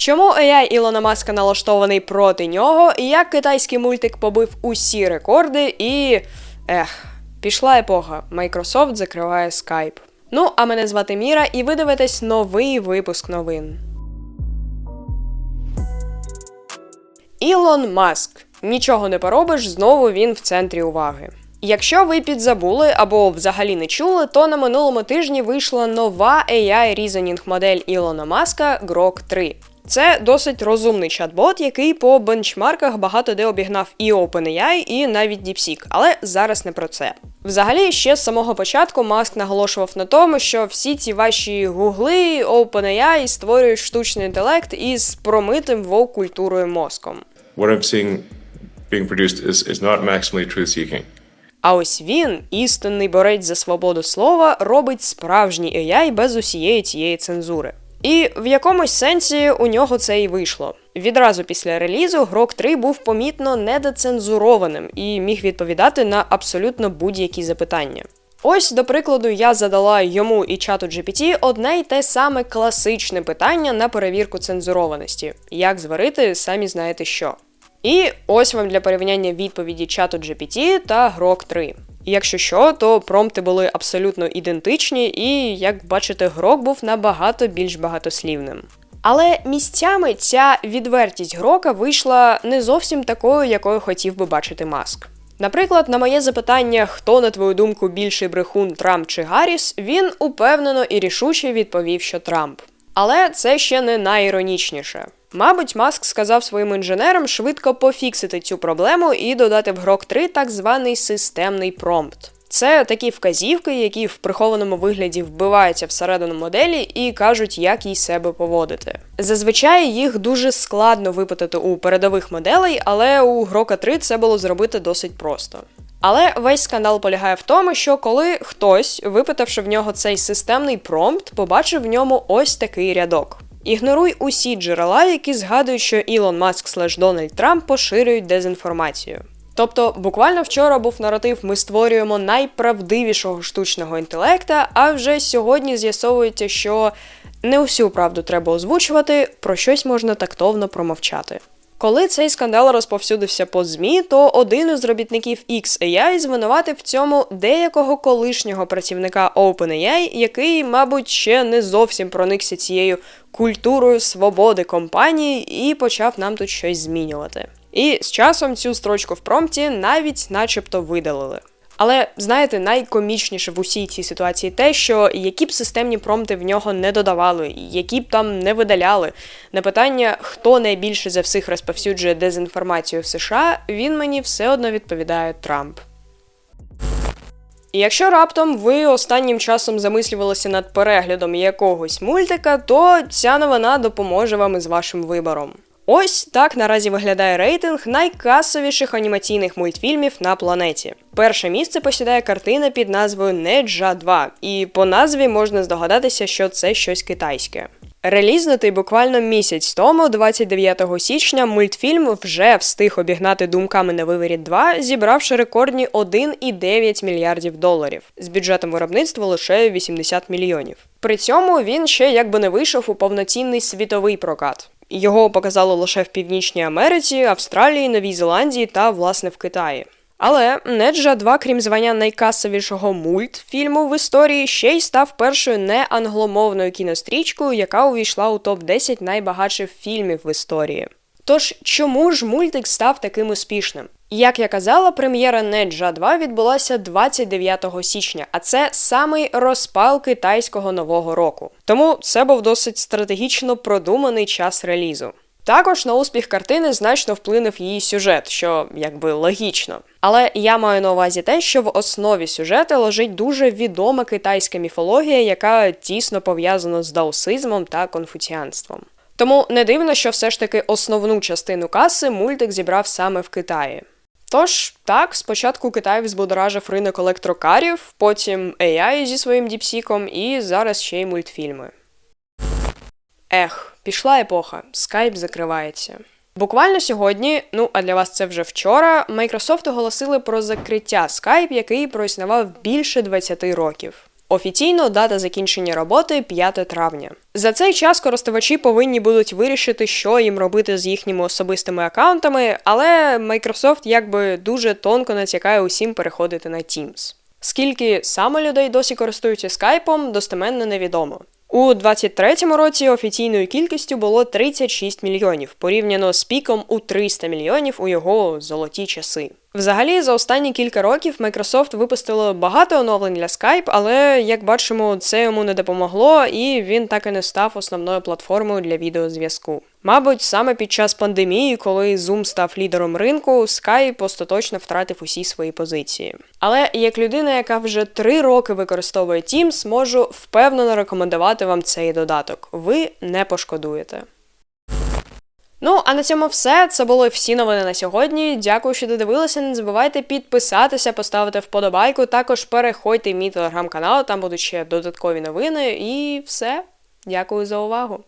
Чому AI Ілона Маска налаштований проти нього, і як китайський мультик побив усі рекорди, і. Ех, пішла епоха. Microsoft закриває Skype. Ну, а мене звати Міра, і ви дивитесь новий випуск новин. Ілон Маск. Нічого не поробиш, знову він в центрі уваги. Якщо ви підзабули або взагалі не чули, то на минулому тижні вийшла нова AI Reasoning модель Ілона Маска Grok 3. Це досить розумний чат-бот, який по бенчмарках багато де обігнав і OpenAI, і навіть DeepSeek, але зараз не про це. Взагалі, ще з самого початку Маск наголошував на тому, що всі ці ваші гугли, OpenAI створюють штучний інтелект із промитим вовк-культурою мозком. what I'm seeing being produced is, is not maximally truth seeking. А ось він, істинний борець за свободу слова, робить справжній AI без усієї цієї цензури. І в якомусь сенсі у нього це і вийшло. Відразу після релізу Грок 3 був помітно недоцензурованим і міг відповідати на абсолютно будь-які запитання. Ось, до прикладу, я задала йому і чату GPT одне й те саме класичне питання на перевірку цензурованості: як зварити, самі знаєте що. І ось вам для порівняння відповіді чату GPT та Grok 3. Якщо що, то промпти були абсолютно ідентичні, і, як бачите, Grok був набагато більш багатослівним. Але місцями ця відвертість Грока вийшла не зовсім такою, якою хотів би бачити Маск. Наприклад, на моє запитання, хто, на твою думку, більший брехун Трамп чи Гарріс, він упевнено і рішуче відповів, що Трамп. Але це ще не найіронічніше. Мабуть, Маск сказав своїм інженерам швидко пофіксити цю проблему і додати в Grok 3 так званий системний промпт. Це такі вказівки, які в прихованому вигляді вбиваються всередину моделі і кажуть, як їй себе поводити. Зазвичай їх дуже складно випитати у передових моделей, але у Грока 3 це було зробити досить просто. Але весь скандал полягає в тому, що коли хтось, випитавши в нього цей системний промпт, побачив в ньому ось такий рядок. Ігноруй усі джерела, які згадують, що Ілон Маск слеш Дональд Трамп поширюють дезінформацію. Тобто, буквально вчора був наратив: ми створюємо найправдивішого штучного інтелекта, а вже сьогодні з'ясовується, що не усю правду треба озвучувати, про щось можна тактовно промовчати. Коли цей скандал розповсюдився по ЗМІ, то один із робітників XAI звинуватив в цьому деякого колишнього працівника OpenAI, який, мабуть, ще не зовсім проникся цією культурою свободи компанії і почав нам тут щось змінювати. І з часом цю строчку в промпті навіть начебто видалили. Але знаєте, найкомічніше в усій цій ситуації те, що які б системні промпти в нього не додавали, які б там не видаляли. На питання, хто найбільше за всіх розповсюджує дезінформацію в США, він мені все одно відповідає Трамп. Якщо раптом ви останнім часом замислювалися над переглядом якогось мультика, то ця новина допоможе вам із вашим вибором. Ось так наразі виглядає рейтинг найкасовіших анімаційних мультфільмів на планеті. Перше місце посідає картина під назвою Неджа 2, і по назві можна здогадатися, що це щось китайське. Релізнутий буквально місяць тому, 29 січня, мультфільм вже встиг обігнати думками на виворіт 2, зібравши рекордні 1,9 мільярдів доларів з бюджетом виробництва лише 80 мільйонів. При цьому він ще якби не вийшов у повноцінний світовий прокат. Його показали лише в Північній Америці, Австралії, Новій Зеландії та, власне, в Китаї. Але Неджа 2, крім звання найкасовішого мультфільму в історії, ще й став першою неангломовною кінострічкою, яка увійшла у топ-10 найбагатших фільмів в історії. Тож, чому ж мультик став таким успішним? Як я казала, прем'єра Неджа 2 відбулася 29 січня, а це самий розпал китайського нового року. Тому це був досить стратегічно продуманий час релізу. Також на успіх картини значно вплинув її сюжет, що якби логічно. Але я маю на увазі те, що в основі сюжету лежить дуже відома китайська міфологія, яка тісно пов'язана з даосизмом та конфуціанством. Тому не дивно, що все ж таки основну частину каси мультик зібрав саме в Китаї. Тож, так, спочатку Китай взбудоражив ринок електрокарів, потім AI зі своїм діпсіком, і зараз ще й мультфільми. Ех, пішла епоха, скайп закривається. Буквально сьогодні, ну а для вас це вже вчора, Microsoft оголосили про закриття Skype, який проіснував більше 20 років. Офіційно дата закінчення роботи 5 травня. За цей час користувачі повинні будуть вирішити, що їм робити з їхніми особистими аккаунтами, але Microsoft якби дуже тонко натякає усім переходити на Teams. Скільки саме людей досі користуються скайпом, достеменно невідомо. У 23-му році офіційною кількістю було 36 мільйонів, порівняно з піком у 300 мільйонів у його золоті часи. Взагалі, за останні кілька років Microsoft випустило багато оновлень для Skype, але як бачимо, це йому не допомогло, і він так і не став основною платформою для відеозв'язку. Мабуть, саме під час пандемії, коли Zoom став лідером ринку, Skype остаточно втратив усі свої позиції. Але як людина, яка вже три роки використовує Teams, можу впевнено рекомендувати вам цей додаток. Ви не пошкодуєте. Ну, а на цьому все. Це були всі новини на сьогодні. Дякую, що додивилися. Не забувайте підписатися, поставити вподобайку. Також переходьте в мій телеграм-канал, там будуть ще додаткові новини. І все. Дякую за увагу.